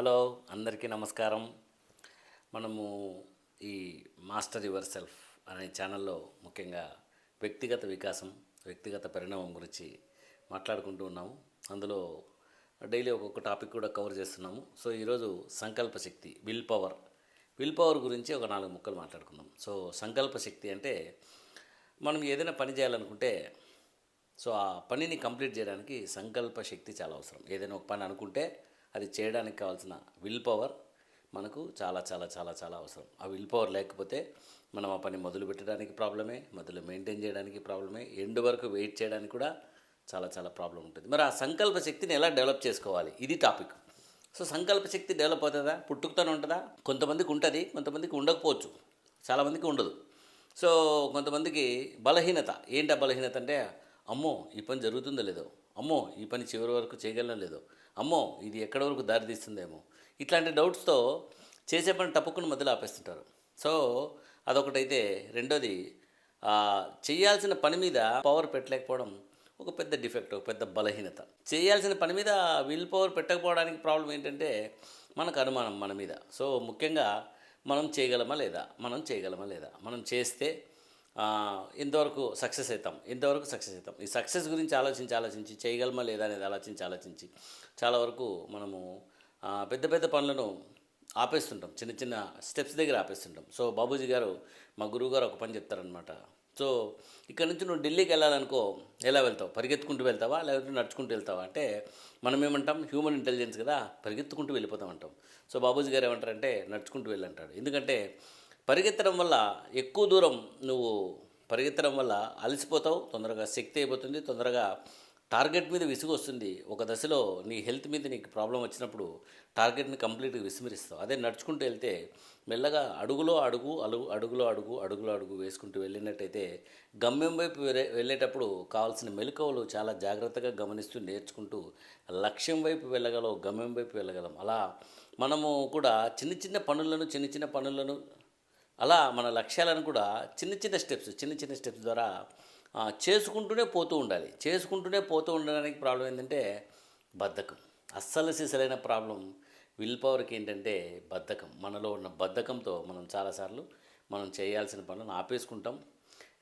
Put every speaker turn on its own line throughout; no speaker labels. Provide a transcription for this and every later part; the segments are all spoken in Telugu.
హలో అందరికీ నమస్కారం. మనము ఈ మాస్టర్ యువర్ సెల్ఫ్ అనే ఛానల్లో ముఖ్యంగా వ్యక్తిగత వికాసం వ్యక్తిగత పరిణామం గురించి మాట్లాడుకుంటూ ఉన్నాము. అందులో డైలీ ఒక్కొక్క టాపిక్ కూడా కవర్ చేస్తున్నాము. సో ఈరోజు సంకల్ప శక్తి విల్ పవర్. విల్ పవర్ గురించి ఒక నాలుగు ముక్కలు మాట్లాడుకుందాం. సో సంకల్ప శక్తి అంటే మనం ఏదైనా పని చేయాలనుకుంటే సో ఆ పనిని కంప్లీట్ చేయడానికి సంకల్ప శక్తి చాలా అవసరం. ఏదైనా ఒక పని అనుకుంటే అది చేయడానికి కావాల్సిన విల్ పవర్ మనకు చాలా చాలా చాలా చాలా అవసరం. ఆ విల్ పవర్ లేకపోతే మనం ఆ పని మొదలు పెట్టడానికి ప్రాబ్లమే మొదలు మెయింటైన్ చేయడానికి ప్రాబ్లమే ఎండ్ వరకు వెయిట్ చేయడానికి కూడా చాలా చాలా ప్రాబ్లం ఉంటుంది. మరి ఆ సంకల్ప శక్తిని ఎలా డెవలప్ చేసుకోవాలి? ఇది టాపిక్ సో సంకల్ప శక్తి డెవలప్ అవుతుందా? పుట్టుకతోనే ఉంటుందా? కొంతమందికి ఉంటుంది కొంతమందికి ఉండకపోవచ్చు. చాలామందికి ఉండదు. సో కొంతమందికి బలహీనత. ఏంటి ఆ బలహీనత అంటే అమ్మో ఈ పని జరుగుతుందో లేదో? అమ్మో ఈ పని చివరి వరకు చేయగలనో లేదో? అమ్మో ఇది ఎక్కడి వరకు దారి తీస్తుందేమో ఇట్లాంటి డౌట్స్తో చేసే పని టప్పుకుని మధ్యలో ఆపేస్తుంటారు. సో అదొకటైతే. రెండోది చేయాల్సిన పని మీద పవర్ పెట్టలేకపోవడం ఒక పెద్ద డిఫెక్ట్ ఒక పెద్ద బలహీనత. చేయాల్సిన పని మీద విల్ పవర్ పెట్టకపోవడానికి ప్రాబ్లం ఏంటంటే మనకు అనుమానం మన మీద. సో ముఖ్యంగా మనం చేయగలమా లేదా? మనం చేయగలమా లేదా? మనం చేస్తే ఇంతవరకు సక్సెస్ అవుతాం. ఇంతవరకు సక్సెస్ అవుతాం. ఈ సక్సెస్ గురించి ఆలోచించి ఆలోచించి చేయగలమా లేదా అనేది ఆలోచించి ఆలోచించి చాలా వరకు మనము పెద్ద పెద్ద పనులను ఆపేస్తుంటాం. చిన్న చిన్న స్టెప్స్ దగ్గర ఆపేస్తుంటాం. సో బాబూజీ గారు మా గురువు గారు ఒక పని చెప్తారనమాట సో ఇక్కడ నుంచి నువ్వు ఢిల్లీకి వెళ్ళాలనుకో ఎలా వెళ్తావు? పరిగెత్తుకుంటూ వెళ్తావా? లేకపోతే నడుచుకుంటూ వెళ్తావా? అంటే మనం ఏమంటాం? హ్యూమన్ ఇంటెలిజెన్స్ కదా. పరిగెత్తుకుంటూ వెళ్ళిపోతాం అంటాం. సో బాబూజీ గారు ఏమంటారంటే నడుచుకుంటూ వెళ్ళంటాడు. ఎందుకంటే పరిగెత్తడం వల్ల ఎక్కువ దూరం నువ్వు పరిగెత్తడం వల్ల అలసిపోతావు తొందరగా శక్తి అయిపోతుంది తొందరగా టార్గెట్ మీద విసుగు వస్తుంది. ఒక దశలో నీ హెల్త్ మీద నీకు ప్రాబ్లం వచ్చినప్పుడు టార్గెట్ని కంప్లీట్గా విస్మరిస్తావు. అదే నడుచుకుంటూ వెళ్తే మెల్లగా అడుగులో అడుగు అడుగు అడుగులో అడుగు అడుగులో అడుగు వేసుకుంటూ వెళ్ళినట్టయితే గమ్యం వైపు వెళ్ళేటప్పుడు కావాల్సిన మెలకువలు చాలా జాగ్రత్తగా గమనిస్తూ నేర్చుకుంటూ లక్ష్యం వైపు వెళ్ళగలం గమ్యం వైపు వెళ్ళగలం. అలా మనము కూడా చిన్న చిన్న పనులను చిన్న చిన్న పనులను అలా మన లక్ష్యాలను కూడా చిన్న చిన్న స్టెప్స్ చిన్న చిన్న స్టెప్స్ ద్వారా చేసుకుంటూనే పోతూ ఉండాలి. చేసుకుంటూనే పోతూ ఉండడానికి ప్రాబ్లం ఏంటంటే బద్ధకం. అస్సలు సిసలైన ప్రాబ్లం విల్ పవర్కి ఏంటంటే బద్ధకం. మనలో ఉన్న బద్ధకంతో మనం చాలాసార్లు మనం చేయాల్సిన పనులను ఆపేసుకుంటాం.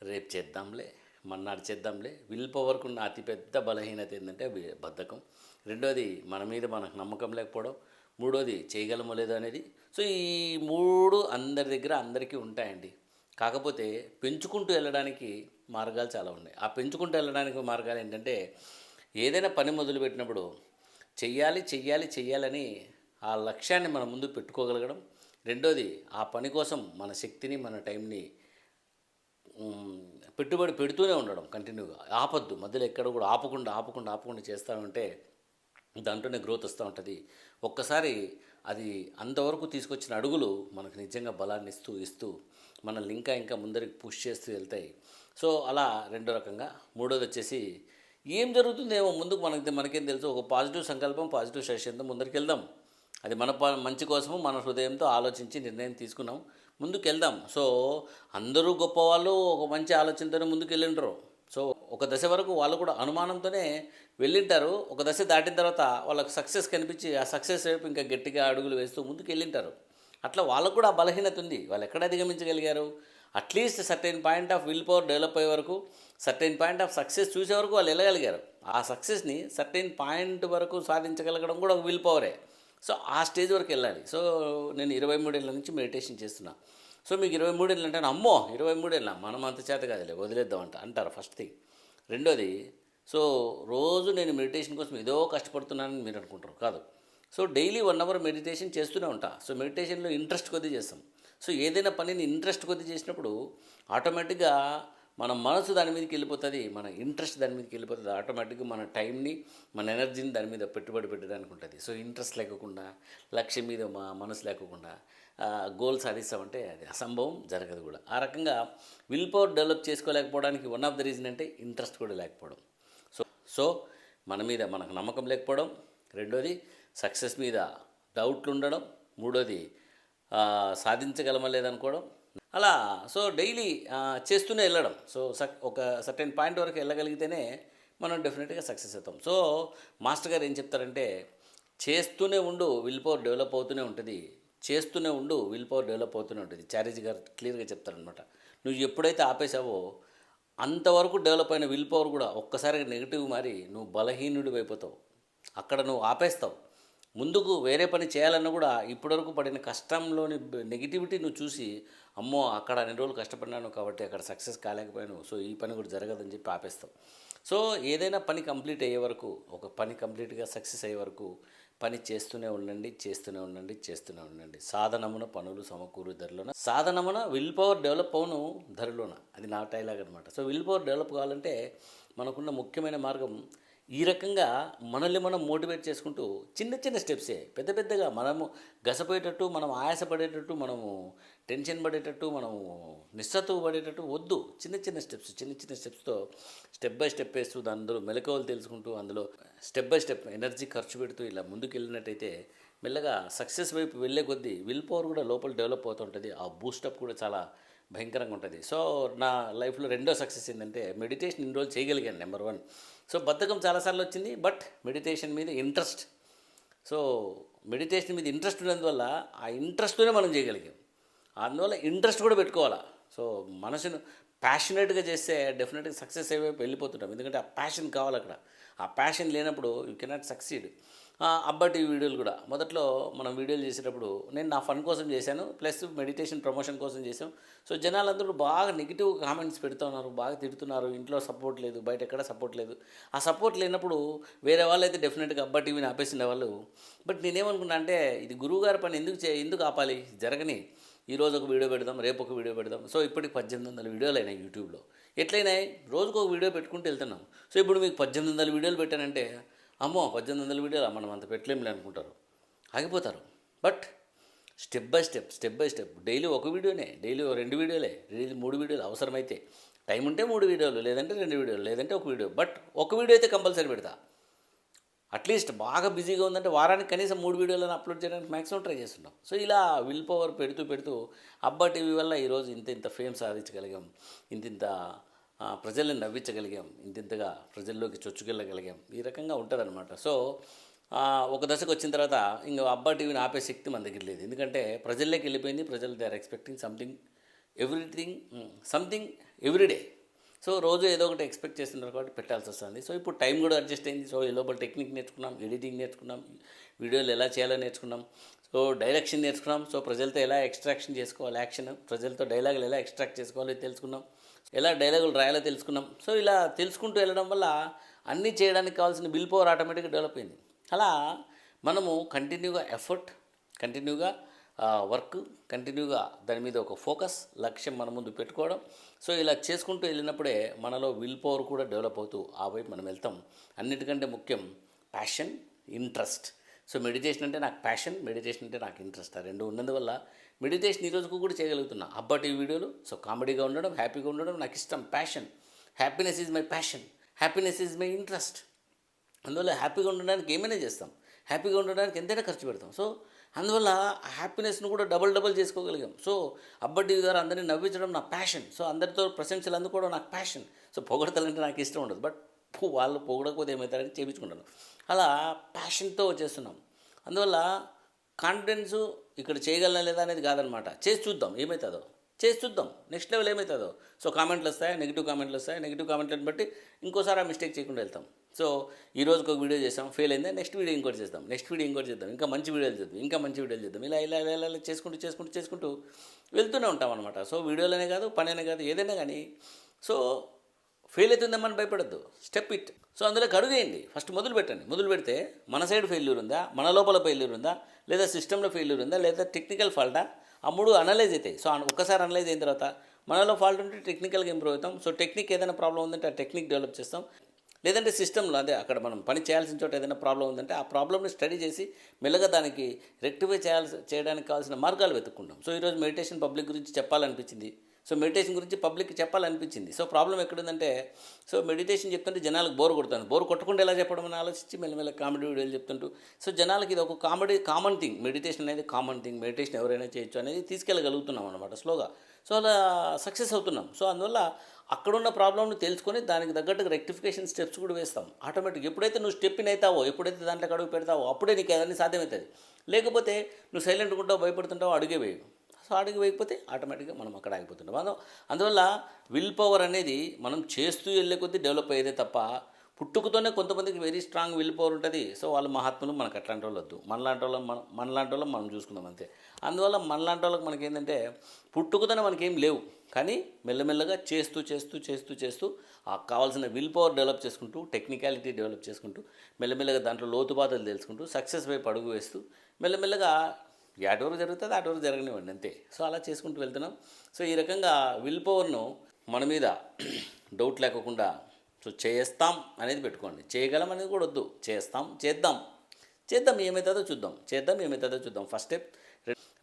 రేపు చేద్దాంలే మన్నాడు చేద్దాంలే. విల్ పవర్కు ఉన్న అతిపెద్ద బలహీనత ఏంటంటే బద్ధకం. రెండోది మన మీద మనకు నమ్మకం లేకపోవడం. మూడోది చేయగలమో లేదో అనేది. సో ఈ మూడు అందరి దగ్గర అందరికీ ఉంటాయండి. కాకపోతే పెంచుకుంటూ వెళ్ళడానికి మార్గాలు చాలా ఉన్నాయి. ఆ పెంచుకుంటూ వెళ్ళడానికి మార్గాలు ఏంటంటే ఏదైనా పని మొదలుపెట్టినప్పుడు చెయ్యాలి చెయ్యాలి చెయ్యాలని ఆ లక్ష్యాన్ని మన ముందు పెట్టుకోగలగడం. రెండోది ఆ పని కోసం మన శక్తిని మన టైంని పెట్టుబడి పెడుతూనే ఉండడం కంటిన్యూగా. ఆపద్దు. మధ్యలో ఎక్కడ కూడా ఆపకుండా ఆపకుండా ఆపకుండా చేస్తూ ఉంటే దాంట్లోనే గ్రోత్ వస్తూ ఉంటుంది. ఒక్కసారి అది అంతవరకు తీసుకొచ్చిన అడుగులు మనకు నిజంగా బలాన్ని ఇస్తూ ఇస్తూ మనల్ని ఇంకా ఇంకా ముందరికి పుష్ చేస్తూ వెళ్తాయి. సో అలా రెండో రకంగా. మూడోది వచ్చేసి ఏం జరుగుతుందేమో ముందుకు మనకి మనకేం తెలుసు? ఒక పాజిటివ్ సంకల్పం పాజిటివ్ సెషన్తో ముందరికి వెళ్దాం. అది మన మంచి కోసము మన హృదయంతో ఆలోచించి నిర్ణయం తీసుకున్నాం. ముందుకు వెళ్దాం సో అందరూ గొప్పవాళ్ళు ఒక మంచి ఆలోచనతోనే ముందుకు వెళ్ళిండ్రు సో ఒక దశ వరకు వాళ్ళు కూడా అనుమానంతోనే వెళ్ళింటారు. ఒక దశ దాటిన తర్వాత వాళ్ళకి సక్సెస్ కనిపించి ఆ సక్సెస్ వైపు ఇంకా గట్టిగా అడుగులు వేస్తూ ముందుకు వెళ్ళింటారు అట్లా వాళ్ళకు కూడా బలహీనత ఉంది. వాళ్ళు ఎక్కడ అధిగమించగలిగారు? At least certain point of will power develop అయ్యే వరకు సర్టెన్ పాయింట్ ఆఫ్ సక్సెస్ చూసే వరకు వాళ్ళు వెళ్ళగలిగారు. ఆ సక్సెస్ని సర్టైన్ పాయింట్ వరకు సాధించగలగడం కూడా ఒక విల్ పవరే సో ఆ స్టేజ్ వరకు వెళ్ళాలి. సో నేను ఇరవై మూడేళ్ళ నుంచి మెడిటేషన్ చేస్తున్నాను సో మీకు ఇరవై మూడేళ్ళు అంటే అమ్మో ఇరవై మూడేళ్ళ మనం అంత చేత కాదులే వదిలేద్దాం అంట అంటారు ఫస్ట్ థింగ్ రెండోది సో రోజు నేను మెడిటేషన్ కోసం ఏదో కష్టపడుతున్నానని మీరు అనుకుంటారు కాదు. So daily one hour meditation చేస్తూనే ఉంటా. సో మెడిటేషన్లో ఇంట్రెస్ట్ కొద్దీ చేస్తాం. సో ఏదైనా పనిని ఇంట్రెస్ట్ కొద్దీ చేసినప్పుడు ఆటోమేటిక్గా మన మనసు దాని మీదకి వెళ్ళిపోతుంది మన ఇంట్రెస్ట్ దాని మీదకి వెళ్ళిపోతుంది ఆటోమేటిక్గా మన టైంని మన ఎనర్జీని దాని మీద పెట్టుబడి పెట్టడానికి ఉంటుంది. సో ఇంట్రెస్ట్ లేకుండా లక్ష్యం మీద మా మనసు లేకుండా గోల్ సాధిస్తామంటే అది అసంభవం జరగదు కూడా. ఆ రకంగా విల్ పవర్ డెవలప్ చేసుకోలేకపోవడానికి వన్ ఆఫ్ ద రీజన్ అంటే ఇంట్రెస్ట్ కూడా లేకపోవడం. సో సో మన మీద మనకు నమ్మకం లేకపోవడం. రెండోది సక్సెస్ మీద డౌట్లు ఉండడం. మూడోది సాధించగలమా లేదనుకోవడం అలా సో డైలీ చేస్తూనే వెళ్ళడం. సో సక్ ఒక సర్టెన్ పాయింట్ వరకు వెళ్ళగలిగితేనే మనం డెఫినెట్గా సక్సెస్ అవుతాం. సో మాస్టర్ గారు ఏం చెప్తారంటే చేస్తూనే ఉండు విల్ పవర్ డెవలప్ అవుతూనే ఉంటుంది. చేస్తూనే ఉండు విల్ పవర్ డెవలప్ అవుతూనే ఉంటుంది. చారేజీ గారు క్లియర్గా చెప్తారనమాట నువ్వు ఎప్పుడైతే ఆపేసావో అంతవరకు డెవలప్ అయిన విల్ పవర్ కూడా ఒక్కసారిగా నెగిటివ్ మారి నువ్వు బలహీనుడి అయిపోతావు అక్కడ నువ్వు ఆపేస్తావు. ముందుకు వేరే పని చేయాలన్నా కూడా ఇప్పటివరకు పడిన కష్టంలోని నెగిటివిటీ నువ్వు చూసి అమ్మో అక్కడ అన్ని రోజులు కష్టపడినాను కాబట్టి అక్కడ సక్సెస్ కాలేకపోయాను సో ఈ పని కూడా జరగదని చెప్పి ఆపేస్తావు. సో ఏదైనా పని కంప్లీట్ అయ్యే వరకు ఒక పని కంప్లీట్గా సక్సెస్ అయ్యే వరకు పని చేస్తూనే ఉండండి చేస్తూనే ఉండండి చేస్తూనే ఉండండి. సాధనమున పనులు సమకూరు ధరలోన. సాధనమున విల్ పవర్ డెవలప్ అవును ధరలోన. అది నా టైలాగ్ అనమాట సో విల్ పవర్ డెవలప్ కావాలంటే మనకున్న ముఖ్యమైన మార్గం ఈ రకంగా మనల్ని మనం మోటివేట్ చేసుకుంటూ చిన్న చిన్న స్టెప్సే. పెద్ద పెద్దగా మనము గసపోయేటట్టు మనం ఆయాసపడేటట్టు మనము టెన్షన్ పడేటట్టు మనము నిస్సత్తువ పడేటట్టు వద్దు. చిన్న చిన్న స్టెప్స్ చిన్న చిన్న స్టెప్స్తో స్టెప్ బై స్టెప్ వేస్తూ అందులో మెలకువలు తెలుసుకుంటూ అందులో స్టెప్ బై స్టెప్ ఎనర్జీ ఖర్చు పెడుతూ ఇలా ముందుకు వెళ్ళినట్టయితే మెల్లగా సక్సెస్ వైపు వెళ్ళే కొద్దీ విల్ పవర్ కూడా లోపల డెవలప్ అవుతుంటుంది. ఆ బూస్టప్ కూడా చాలా భయంకరంగా ఉంటుంది. సో నా లైఫ్లో రెండో సక్సెస్ ఏంటంటే మెడిటేషన్ ఇన్ని రోజులు చేయగలిగాను నెంబర్ వన్. సో బద్ధకం చాలాసార్లు వచ్చింది బట్ మెడిటేషన్ మీద ఇంట్రెస్ట్. సో మెడిటేషన్ మీద ఇంట్రెస్ట్ ఉన్నందువల్ల ఆ ఇంట్రెస్ట్తోనే మనం చేయగలిగాం. అందువల్ల ఇంట్రెస్ట్ కూడా పెట్టుకోవాలా. సో మనసును ప్యాషనేట్గా చేస్తే డెఫినెట్గా సక్సెస్ అయిపోయి వెళ్ళిపోతుంటాం. ఎందుకంటే ఆ ప్యాషన్ కావాలి అక్కడ. ఆ ప్యాషన్ లేనప్పుడు యూ కెనాట్ సక్సీడ్. అబ్బటి వీడియోలు కూడా. మొదట్లో మనం వీడియోలు చేసేటప్పుడు నేను నా ఫన్ కోసం చేశాను ప్లస్ మెడిటేషన్ ప్రమోషన్ కోసం చేశాం. సో జనాలందరూ బాగా నెగిటివ్ కామెంట్స్ పెడుతున్నారు బాగా తిడుతున్నారు. ఇంట్లో సపోర్ట్ లేదు బయట ఎక్కడ సపోర్ట్ లేదు. ఆ సపోర్ట్ లేనప్పుడు వేరే వాళ్ళు అయితే డెఫినెట్గా అబ్బా టీవీని ఆపేసిన వాళ్ళు. బట్ నేనేమనుకున్నా అంటే ఇది గురువుగారి పని ఎందుకు చే ఎందుకు ఆపాలి? జరగని. ఈరోజు ఒక వీడియో పెడదాం రేపు ఒక వీడియో పెడదాం. సో ఇప్పటికి పద్దెనిమిది వందల వీడియోలు అయినాయి యూట్యూబ్లో. ఎట్లయినాయి? రోజుకు ఒక వీడియో పెట్టుకుంటూ వెళ్తున్నాం. సో ఇప్పుడు మీకు పద్దెనిమిది వందల వీడియోలు పెట్టానంటే అమ్మో పద్దెనిమిది వందల వీడియోలు మనం అంత పెట్టలేములే అనుకుంటారు. ఆగిపోతారు. But step by step step by step daily ఒక వీడియోనే డైలీ రెండు వీడియోలే డైలీ మూడు వీడియోలు అవసరమైతే. టైం ఉంటే మూడు వీడియోలు లేదంటే రెండు వీడియోలు లేదంటే ఒక వీడియో. బట్ ఒక వీడియో అయితే కంపల్సరీ పెడతా. అట్లీస్ట్ బాగా బిజీగా ఉందంటే వారానికి కనీసం మూడు వీడియోలను అప్లోడ్ చేయడానికి మ్యాక్సిమం ట్రై చేస్తున్నాం సో ఇలా విల్ పవర్ పెడుతూ పెడుతూ అబ్బా టీవీ వల్ల ఈరోజు ఇంత ఇంత ఫేమ్ సాధించగలిగాం ఇంత ఇంత ప్రజల్ని నవ్వించగలిగాం. ఇంతింతగా ప్రజల్లోకి చొచ్చుకెళ్ళగలిగాం. ఈ రకంగా ఉంటుందన్నమాట సో ఒక దశకు వచ్చిన తర్వాత ఇంకా అబ్బా టీవీని ఆపే శక్తి మన దగ్గర లేదు. ఎందుకంటే ప్రజల్లోకి వెళ్ళిపోయింది ప్రజలు they are expecting something everything something everyday so రోజు ఏదో ఒకటి ఎక్స్పెక్ట్ చేస్తున్నారు కాబట్టి పెట్టాల్సి వస్తుంది. సో ఇప్పుడు టైం కూడా అడ్జస్ట్ అయింది. సో ఈ లోపల టెక్నిక్ నేర్చుకున్నాం ఎడిటింగ్ నేర్చుకున్నాం వీడియోలు ఎలా చేయాలో నేర్చుకున్నాం. సో డైరెక్షన్ నేర్చుకున్నాం. సో ప్రజలతో ఎలా ఎక్స్ట్రాక్షన్ చేసుకోవాలి యాక్షన్ ప్రజలతో డైలాగులు ఎలా ఎక్స్ట్రాక్ట్ చేసుకోవాలో తెలుసుకున్నాం. ఎలా డైలాగులు రాయాలో తెలుసుకున్నాం. సో ఇలా తెలుసుకుంటూ వెళ్ళడం వల్ల అన్నీ చేయడానికి కావాల్సిన బిల్ పవర్ ఆటోమేటిక్గా డెవలప్ అయింది. అలా మనము కంటిన్యూగా ఎఫర్ట్ కంటిన్యూగా వర్క్ కంటిన్యూగా దాని మీద ఒక ఫోకస్ లక్ష్యం మన ముందు పెట్టుకోవడం. సో ఇలా చేసుకుంటూ వెళ్ళినప్పుడే మనలో విల్ పవర్ కూడా డెవలప్ అవుతూ ఆ వైపు మనం వెళ్తాం. అన్నిటికంటే ముఖ్యం ప్యాషన్ ఇంట్రెస్ట్. సో మెడిటేషన్ అంటే నాకు ప్యాషన్ మెడిటేషన్ అంటే నాకు ఇంట్రెస్ట్. ఆ రెండు ఉన్నందువల్ల మెడిటేషన్ ఈ రోజుకు కూడా చేయగలుగుతున్నా. అబ్బటి వీడియోలు సో కామెడీగా ఉండడం హ్యాపీగా ఉండడం నాకు ఇష్టం passion. Happiness is my passion. Happiness is my interest. అందువల్ల హ్యాపీగా ఉండడానికి ఏమైనా చేస్తాం. హ్యాపీగా ఉండడానికి ఎంతైనా ఖర్చు పెడతాం. సో అందువల్ల ఆ హ్యాపీనెస్ను కూడా డబల్ డబల్ చేసుకోగలిగాం. సో అబ్బడ్డి ద్వారా అందరినీ నవ్వించడం నా ప్యాషన్. సో అందరితో ప్రశంసలు అందుకోవడం నాకు ప్యాషన్. సో పొగడతలంటే నాకు ఇష్టం ఉండదు. బట్ వాళ్ళు పొగడకపోతే ఏమవుతారని చేయించుకుంటాను అలా ప్యాషన్తో వచ్చేస్తున్నాం అందువల్ల కాన్ఫిడెన్స్ ఇక్కడ చేయగలనా లేదా అనేది కాదనమాట. చేసి చూద్దాం ఏమవుతుందో చేసి చూద్దాం నెక్స్ట్ లెవెల్ ఏమవుతుందో సో కామెంట్లు వస్తాయి నెగిటివ్ కామెంట్లు వస్తాయి? నెగిటివ్ కామెంట్లను బట్టి ఇంకోసారి ఆ మిస్టేక్ చేయకుండా వెళ్తాం. సో ఈ రోజుకి ఒక వీడియో చేస్తాం ఫెయిల్ అయిందా? నెక్స్ట్ వీడియో ఇంకోటి చేద్దాం. నెక్స్ట్ వీడియో ఇంకోటి చేద్దాం. ఇంకా మంచి వీడియోలు చేద్దాం. ఇంకా మంచి వీడియోలు చేద్దాం. ఇలా ఇలా ఇలా ఇలా ఇలా చేసుకుంటూ చేసుకుంటూ చేసుకుంటూ వెళ్తూనే ఉంటాం అనమాట సో వీడియోలనే కాదు పనైనా కాదు ఏదైనా కానీ. సో ఫెయిల్ అవుతుందేమని భయపడద్దు. స్టెప్ ఇట్ సో అందులో కడుగేయండి ఫస్ట్ మొదలు పెట్టండి. మొదలు పెడితే మన సైడ్ ఫెయిల్యూర్ ఉందా? మన లోపల ఫెయిల్యూర్ ఉందా? లేదా సిస్టంలో ఫెయిల్యూర్ ఉందా? లేదా టెక్నికల్ ఫాల్టా ఆ? మూడు అనలైజ్ అవుతాయి. సో ఒక్కసారి అనలైజ్ అయిన తర్వాత మనలో ఫాల్ట్ ఉంటే టెక్నికల్గా ఇంప్రూవ్ అవుతాం. సో టెక్నిక్ ఏదైనా ప్రాబ్లం ఉందంటే ఆ టెక్నిక్ డెవలప్ చేస్తాం. లేదంటే సిస్టంలో అదే అక్కడ మనం పని చేయాల్సిన చోట ఏదైనా ప్రాబ్లం ఉందంటే ఆ ప్రాబ్లమ్ని స్టడీ చేసి మెల్లగా దానికి రెక్టిఫై చేయాల్సి చేయడానికి కావాల్సిన మార్గాలు వెతుక్కుంటాం. సో ఈరోజు మెడిటేషన్ పబ్లిక్ గురించి చెప్పాలనిపించింది. సో మెడిటేషన్ గురించి పబ్లిక్ చెప్పాలనిపించింది. సో ప్రాబ్లం ఎక్కడుందంటే సో మెడిటేషన్ చెప్తుంటే జనాలకు బోర్ కొడుతుంది. బోర్ కొట్టకుండా ఎలా చెప్పడం అని ఆలోచించి మెల్లమెల్ల కామెడీ వీడియోలు చెప్తుంటూ సో జనాలకి ఇది ఒక కామెడీ కామన్ థింగ్. మెడిటేషన్ అనేది కామన్ థింగ్. మెడిటేషన్ ఎవరైనా చేయొచ్చు అనేది తీసుకెళ్ళగలుగుతున్నాం అనమాట స్లోగా. సో అలా సక్సెస్ అవుతున్నాం. సో అందువల్ల అక్కడున్న ప్రాబ్లమ్ను తెలుసుకొని దానికి తగ్గట్టుగా రెక్టిఫికేషన్ స్టెప్స్ కూడా వేస్తాం. ఆటోమేటిక్ ఎప్పుడైతే నువ్వు స్టెప్ ఇన్ అవుతావో ఎప్పుడైతే దాంట్లో అడుగు పెడతావో అప్పుడే నీకు ఏదైనా సాధ్యమవుతుంది. లేకపోతే నువ్వు సైలెంట్ ఉంటావు భయపడుతుంటావు అడుగే వేయవు. సో అడుగు వేయకపోతే ఆటోమేటిక్గా మనం అక్కడ ఆగిపోతుంటాం. మనం అందువల్ల విల్ పవర్ అనేది మనం చేస్తూ వెళ్ళే కొద్దీ డెవలప్ అయ్యేదే తప్ప పుట్టుకతోనే కొంతమందికి వెరీ స్ట్రాంగ్ విల్ పవర్ ఉంటుంది. సో వాళ్ళు మహాత్ములు మనకు అట్లాంటి వాళ్ళు వద్దు. మనలాంటి వాళ్ళం మన మనలాంటి వాళ్ళం మనం చూసుకుందాం అంతే. అందువల్ల మనలాంటి వాళ్ళకి మనకి ఏంటంటే పుట్టుకతోనే మనకేం లేవు. కానీ మెల్లమెల్లగా చేస్తూ చేస్తూ చేస్తూ చేస్తూ ఆ కావాల్సిన విల్ పవర్ డెవలప్ చేసుకుంటూ టెక్నికాలిటీ డెవలప్ చేసుకుంటూ మెల్లమెల్లగా దాంట్లో లోతుపాతలు తెలుసుకుంటూ సక్సెస్ వైపు అడుగు వేస్తూ మెల్లమెల్లగా ఎటవరకు జరుగుతుంది అటవరకు జరగనివ్వండి అంతే. సో అలా చేసుకుంటూ వెళ్తున్నాం. సో ఈ రకంగా విల్ పవర్ను మన మీద డౌట్ లేకుండా సో చేస్తాం అనేది పెట్టుకోండి. చేయగలం అనేది కూడా వద్దు. చేస్తాం చేద్దాం. చేద్దాం ఏమవుతుందో చూద్దాం. చేద్దాం ఏమవుతుందో చూద్దాం. ఫస్ట్ స్టెప్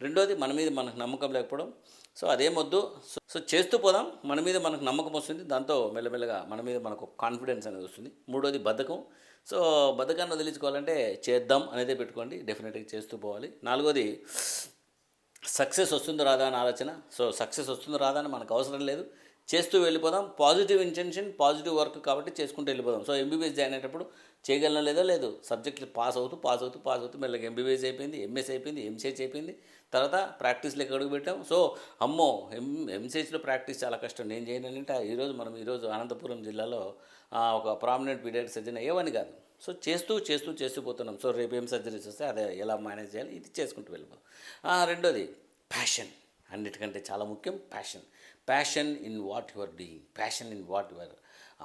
రెండోది మన మీద మనకు నమ్మకం లేకపోవడం. సో అదేం వద్దు. సో సో చేస్తూ పోదాం. మన మీద మనకు నమ్మకం వస్తుంది. దాంతో మెల్లమెల్లగా మన మీద మనకు కాన్ఫిడెన్స్ అనేది వస్తుంది. మూడోది బద్ధకం. సో బద్ధకాన్ని వదిలించుకోవాలంటే చేద్దాం అనేది పెట్టుకోండి. డెఫినెట్గా చేస్తూ పోవాలి. నాలుగోది సక్సెస్ వస్తుందో రాదా అని ఆలోచన. సో సక్సెస్ వస్తుందో రాదా అని మనకు అవసరం లేదు. చేస్తూ వెళ్ళిపోదాం. పాజిటివ్ ఇంటెన్షన్ పాజిటివ్ వర్క్ కాబట్టి చేసుకుంటూ వెళ్ళిపోదాం. సో ఎంబీబీఎస్ జాయిన్ అయ్యేటప్పుడు చేయగలనో లేదో లేదు? సబ్జెక్టులు పాస్ అవుతూ పాస్ అవుతూ పాస్ అవుతూ మెల్లగా ఎంబీబీఎస్ అయిపోయింది ఎంఎస్ అయిపోయింది ఎంసీహెచ్ అయిపోయింది. తర్వాత ప్రాక్టీస్లోకి అడుగు పెట్టాం. సో అమ్మో ఎం ఎంసీహెచ్లో ప్రాక్టీస్ చాలా కష్టం. నేను చేయనంటే ఈరోజు మనం ఈరోజు అనంతపురం జిల్లాలో ఒక ప్రామినెంట్ పీరియడ్ సర్జన్ అయ్యేవని కాదు. సో చేస్తూ చేస్తూ చేస్తూ పోతున్నాం. సో రేపు ఏం సర్జరీస్ వస్తే అదే ఎలా మేనేజ్ చేయాలి? ఇది చేసుకుంటూ వెళ్ళిపోతాం రెండోది ప్యాషన్ అన్నిటికంటే చాలా ముఖ్యం passion passion in what you are doing passion in what you are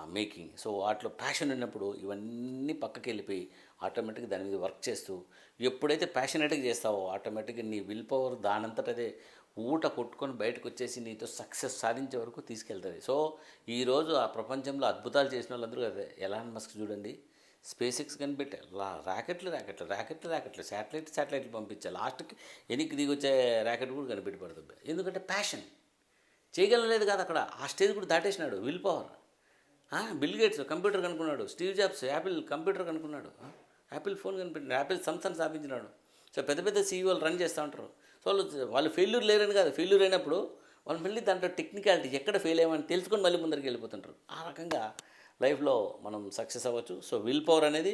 making so వాటిలో ప్యాషన్ ఉన్నప్పుడు ఇవన్నీ పక్కకి వెళ్ళిపోయి ఆటోమేటిక్గా దాని మీద వర్క్ చేస్తూ ఎప్పుడైతే ప్యాషనేట్గా చేస్తావో ఆటోమేటిక్గా నీ విల్ పవర్ దానంతట అదే ఊట కొట్టుకొని బయటకు వచ్చేసి నీతో సక్సెస్ సాధించే వరకు తీసుకెళ్తుంది. సో ఈరోజు ఆ ప్రపంచంలో అద్భుతాలు చేసిన వాళ్ళందరూ అదే. ఎలాన్ మస్క్ చూడండి. స్పేస్ ఎక్స్ కనిపెట్టారు ర్యాకెట్లు ర్యాకెట్లు ర్యాకెట్లు ర్యాకెట్లు శాటిలైట్ శాటిలైట్లు పంపించాలి లాస్ట్కి వెనక్కి దిగి వచ్చే ర్యాకెట్ కూడా కనిపెట్టి పడుతుంది ఎందుకంటే ప్యాషన్. చేయగలలేదు కాదు అక్కడ. ఆ స్టేజ్ కూడా దాటేసినాడు will power. Bill Gates computer కనుక్కున్నాడు Steve Jobs Apple computer కనుక్కున్నాడు యాపిల్ ఫోన్ కనిపెట్టినాడు యాపిల్ సంస్థను స్థాపించినాడు. సో పెద్ద పెద్ద సీఈఓలు రన్ చేస్తూ ఉంటారు. సో వాళ్ళు వాళ్ళు ఫెయిల్యూర్ లేరని కాదు ఫెయిల్యూర్ అయినప్పుడు వాళ్ళు మళ్ళీ దాంట్లో టెక్నికాలిటీ ఎక్కడ ఫెయిల్ అయ్యామని తెలుసుకొని మళ్ళీ ముందరికి వెళ్ళిపోతుంటారు. ఆ రకంగా లైఫ్లో మనం సక్సెస్ అవ్వచ్చు. సో విల్ పవర్ అనేది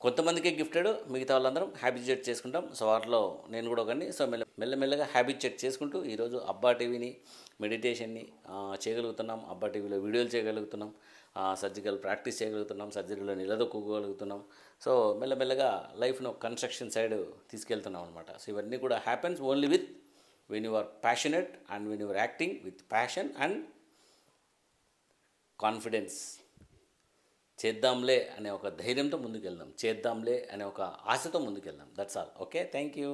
కొంతమందికే గిఫ్టెడ్ మిగతా వాళ్ళందరం హ్యాబిచుయేట్ చేసుకుంటాం. సో వాటిలో నేను కూడా ఒకని సో మెల్ల మెల్లమెల్లగా హ్యాబిచుయేట్ చేసుకుంటూ ఈరోజు అబ్బా టీవీని మెడిటేషన్ని చేయగలుగుతున్నాం. అబ్బా టీవీలో వీడియోలు చేయగలుగుతున్నాం. సర్జికల్ ప్రాక్టీస్ చేయగలుగుతున్నాం. సర్జరీలో నిలదొక్కుకోగలుగుతున్నాం. సో మెల్లమెల్లగా లైఫ్ను కన్స్ట్రక్షన్ సైడ్ తీసుకెళ్తున్నాం అనమాట సో ఇవన్నీ కూడా happens only with when you are passionate and when your acting with passion and confidence చేద్దాంలే అనే ఒక ధైర్యంతో ముందుకెళ్దాం. చేద్దాంలే అనే ఒక ఆశతో ముందుకెళ్దాం. That's all okay thank you